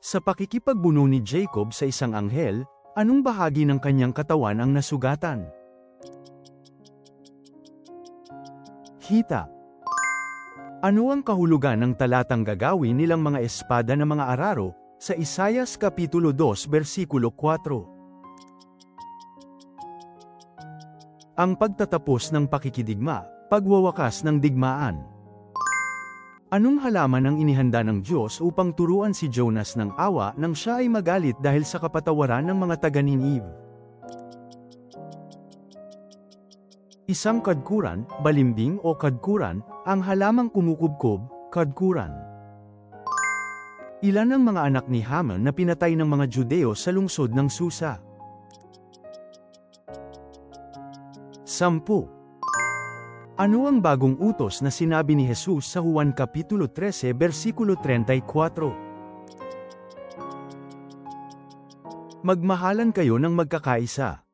Sa pakikipagbuno ni Jacob sa isang anghel, anong bahagi ng kanyang katawan ang nasugatan? Hita. Ano ang kahulugan ng talatang gagawin nilang mga espada ng mga araro sa Isayas Kapitulo 2 versikulo 4? Ang pagtatapos ng pakikidigma, pagwawakas ng digmaan. Anong halaman ang inihanda ng Diyos upang turuan si Jonas ng awa nang siya ay magalit dahil sa kapatawaran ng mga taga Ninive? Isang kadkuran, balimbing o kadkuran, ang halamang kumukubkob, kadkuran. Ilan ang mga anak ni Haman na pinatay ng mga Judeo sa lungsod ng Susa? Sampu. Ano ang bagong utos na sinabi ni Jesus sa Juan Kapitulo 13 versikulo 34? Magmahalan kayo ng magkakaisa.